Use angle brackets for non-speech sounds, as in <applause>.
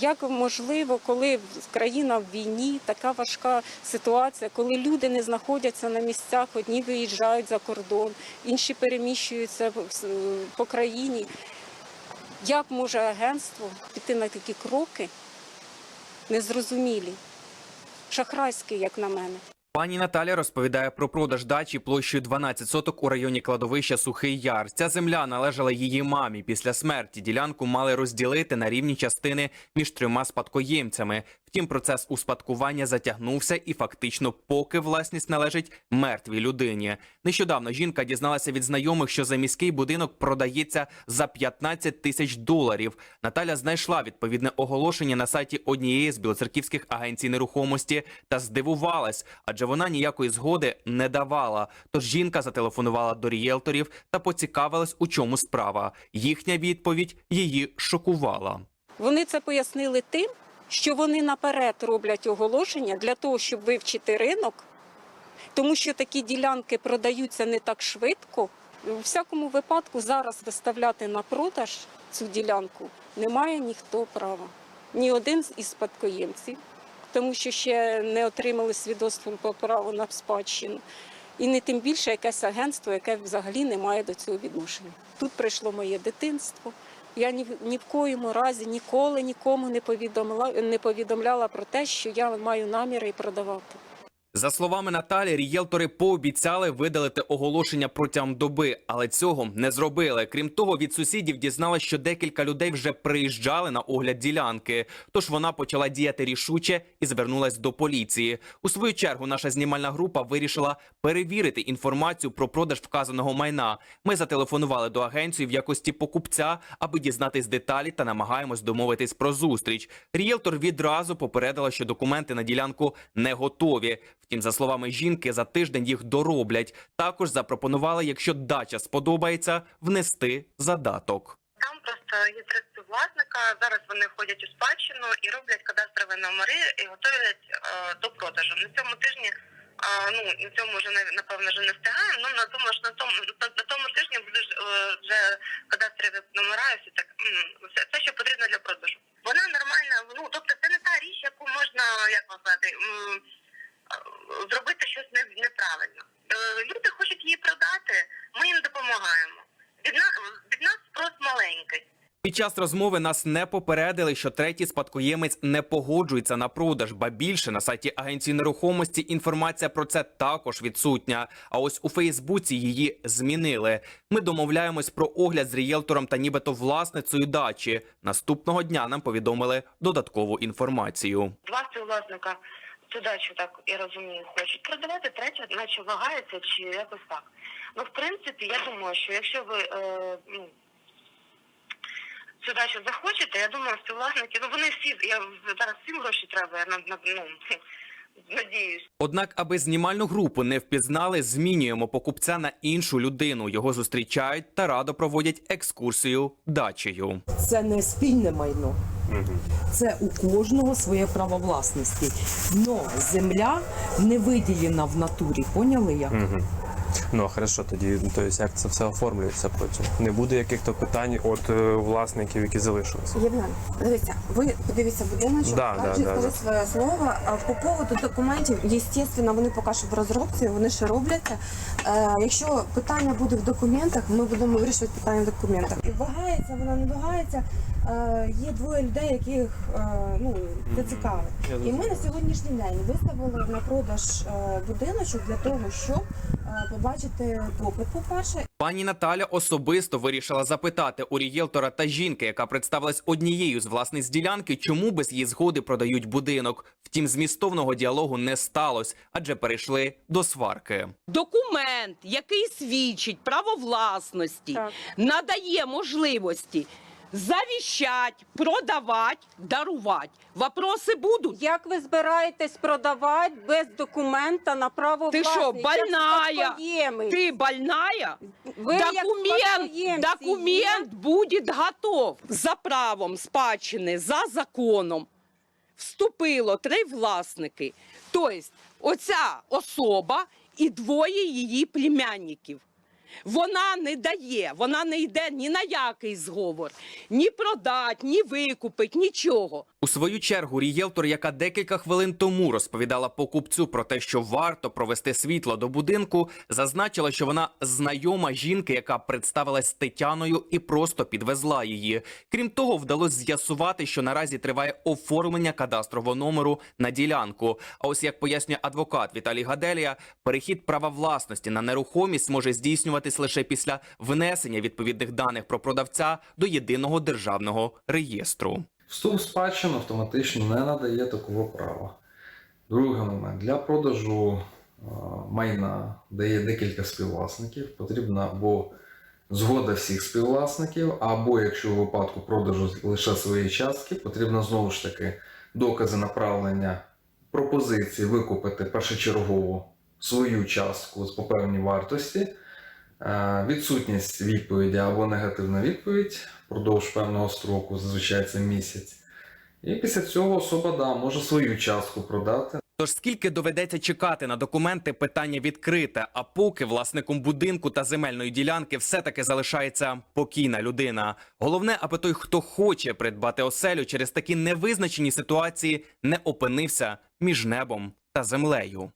Як можливо, коли країна в війні, така важка ситуація, коли люди не знаходяться на місцях, одні виїжджають за кордон, інші переміщуються по країні. Як може агентство піти на такі кроки незрозумілі, шахрайські, як на мене? Пані Наталя розповідає про продаж дачі площею 12 соток у районі кладовища Сухий Яр. Ця земля належала її мамі. Після смерті ділянку мали розділити на рівні частини між трьома спадкоємцями. Втім, процес успадкування затягнувся і фактично, поки власність належить мертвій людині. Нещодавно жінка дізналася від знайомих, що за міський будинок продається за 15 тисяч доларів. Наталя знайшла відповідне оголошення на сайті однієї з білоцерківських агенцій нерухомості та здивувалась, адже вона ніякої згоди не давала. Тож жінка зателефонувала до рієлторів та поцікавилась, у чому справа. Їхня відповідь її шокувала. Вони це пояснили тим, що вони наперед роблять оголошення для того, щоб вивчити ринок, тому що такі ділянки продаються не так швидко. У всякому випадку зараз виставляти на продаж цю ділянку не має ніхто права. Ні один із спадкоємців, тому що ще не отримали свідоцтво про право на спадщину. І не тим більше якесь агентство, яке взагалі не має до цього відношення. Тут прийшло моє дитинство. Я ні, ні в коєму разі ніколи нікому не повідомляла, не повідомляла про те, що я маю наміри продавати. За словами Наталі, рієлтори пообіцяли видалити оголошення протягом доби, але цього не зробили. Крім того, від сусідів дізналась, що декілька людей вже приїжджали на огляд ділянки. Тож вона почала діяти рішуче і звернулась до поліції. У свою чергу наша знімальна група вирішила перевірити інформацію про продаж вказаного майна. Ми зателефонували до агенції в якості покупця, аби дізнатись деталі та намагаємось домовитись про зустріч. Рієлтор відразу попередила, що документи на ділянку не готові. Втім, за словами жінки, за тиждень їх дороблять. Також запропонували, якщо дача сподобається, внести задаток. Там просто є три співвласника. Зараз вони входять у спадщину і роблять кадастрові номери і готують е, до продажу. На цьому тижні, е, ну на цьому вже напевно вже не встигаємо. Ну на тому ж на тому на, тому тижні будуть е, вже кадастрові номера і все так все, все, що потрібно для продажу. Вона нормальна. Ну тобто це не та річ, яку можна як вам сказати. Зробити щось неправильно. Е, Люди хочуть її продати, ми їм допомагаємо. Від нас від нас спрос маленький. Під час розмови нас не попередили, що третій спадкоємець не погоджується на продаж, ба більше на сайті агенції нерухомості інформація про це також відсутня. А ось у Фейсбуці її змінили. Ми домовляємось про огляд з рієлтором та нібито власницею дачі. Наступного дня нам повідомили додаткову інформацію. Два співвласника цю так я розумію, хочуть продавати, третя, наче вагається чи якось так. Ну, в принципі, я думаю, що якщо ви е, ну, цю дачу захочете, я думаю, співвласники, ну вони всі, я зараз всім гроші треба, я на, на, ну, <laughs> надіюсь. Однак, аби знімальну групу не впізнали, змінюємо покупця на іншу людину. Його зустрічають та радо проводять екскурсію дачею. Це не спільне майно. Це у кожного своє право власності. Но земля не виділена в натурі. Поняли як? Ну хорошо, тоді то есть, як це все оформлюється потім. Не буде яких-то питань від е, власників, які залишилися. Євген, дивіться, ви подивіться будиночок, Да, да, да, да. своє слово. А По поводу документів, звісно, вони поки що в розробці, вони ще робляться. Е, якщо питання буде в документах, ми будемо вирішувати питання в документах. І вагається, вона не вагається. Е, є двоє людей, яких е, ну, це цікаво. Я І ми на сьогоднішній день виставили на продаж е, будиночок для того, щоб е, побачити попит, по-перше, Пані Наталя особисто вирішила запитати у рієлтора та жінки, яка представилась однією з власниць ділянки, чому без її згоди продають будинок. Втім, змістовного діалогу не сталося, адже перейшли до сварки. документ, який свідчить право власності, Так. надає можливості завіщать, продавати, дарувати. Вопроси будуть. Як ви збираєтесь продавати без документа на право Ти що, власності? Як больная? Ти больная? Ви як документ, спадкоємці документ буде готов. За правом спадщини, за законом вступило три власники. Тобто, оця особа і двоє її племянників. Вона не дає, вона не йде ні на який зговор, ні продать, ні викупить, нічого. У свою чергу рієлтор, яка декілька хвилин тому розповідала покупцю про те, що варто провести світло до будинку, зазначила, що вона знайома жінки, яка представилась Тетяною і просто підвезла її. Крім того, вдалося з'ясувати, що наразі триває оформлення кадастрового номеру на ділянку. А ось як пояснює адвокат Віталій Гаделія, перехід права власності на нерухомість може здійснюватись лише після внесення відповідних даних про продавця до єдиного державного реєстру. Вступ в автоматично не надає такого права. Другий момент. Для продажу е, майна, де є декілька співвласників, потрібна або згода всіх співвласників, або якщо у випадку продажу лише своєї частки, потрібно знову ж таки докази направлення пропозиції викупити першочергово свою частку з по певній вартості, відсутність відповіді або негативна відповідь впродовж певного строку, зазвичай це місяць. І після цього особа да, може свою частку продати. Тож скільки доведеться чекати на документи, питання відкрите. А поки власником будинку та земельної ділянки все-таки залишається покійна людина. Головне, аби той, хто хоче придбати оселю через такі невизначені ситуації, не опинився між небом та землею.